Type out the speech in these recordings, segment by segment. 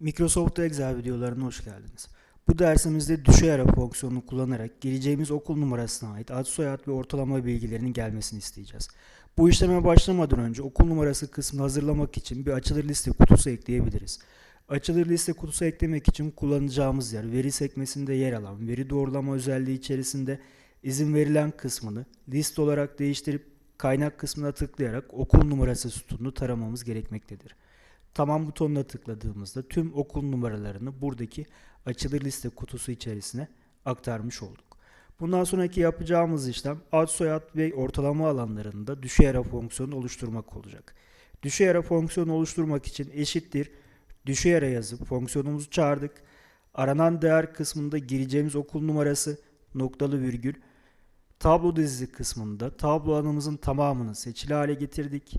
Microsoft Excel videolarına hoş geldiniz. Bu dersimizde düşey ara fonksiyonunu kullanarak gireceğimiz okul numarasına ait ad soyad ve ortalama bilgilerinin gelmesini isteyeceğiz. Bu işleme başlamadan önce okul numarası kısmını hazırlamak için bir açılır liste kutusu ekleyebiliriz. Açılır liste kutusu eklemek için kullanacağımız yer veri sekmesinde yer alan veri doğrulama özelliği içerisinde izin verilen kısmını list olarak değiştirip kaynak kısmına tıklayarak okul numarası sütununu taramamız gerekmektedir. Tamam butonuna tıkladığımızda tüm okul numaralarını buradaki açılır liste kutusu içerisine aktarmış olduk. Bundan sonraki yapacağımız işlem ad soyad ve ortalama alanlarında düşey ara fonksiyonu oluşturmak olacak. Düşey ara fonksiyonu oluşturmak için eşittir düşey ara yazıp fonksiyonumuzu çağırdık. Aranan değer kısmında gireceğimiz okul numarası noktalı virgül tablo dizisi kısmında tablo alanımızın tamamını seçili hale getirdik.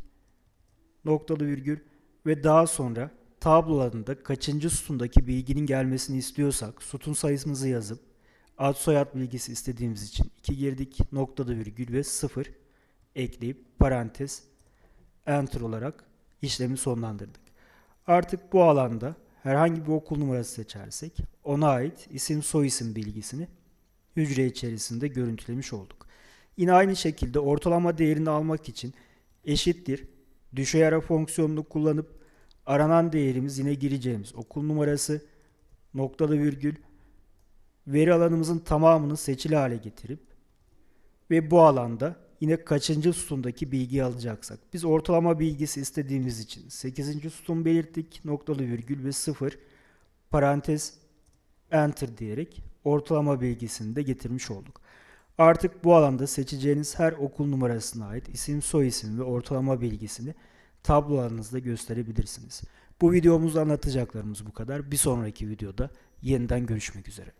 Noktalı virgül ve daha sonra tablo alanında kaçıncı sütundaki bilginin gelmesini istiyorsak sütun sayımızı yazıp ad soyad bilgisi istediğimiz için 2 girdik noktada virgül ve 0 ekleyip parantez enter olarak işlemi sonlandırdık. Artık bu alanda herhangi bir okul numarası seçersek ona ait isim soyisim bilgisini hücre içerisinde görüntülemiş olduk. Yine aynı şekilde ortalama değerini almak için eşittir düşey ara fonksiyonunu kullanıp aranan değerimiz yine gireceğimiz okul numarası noktalı virgül veri alanımızın tamamını seçili hale getirip ve bu alanda yine kaçıncı sütundaki bilgiyi alacaksak biz ortalama bilgisi istediğimiz için 8. sütun belirttik noktalı virgül ve 0 parantez enter diyerek ortalama bilgisini de getirmiş olduk. Artık bu alanda seçeceğiniz her okul numarasına ait isim, soyisim ve ortalama bilgisini tablolarınızda gösterebilirsiniz. Bu videomuzda anlatacaklarımız bu kadar. Bir sonraki videoda yeniden görüşmek üzere.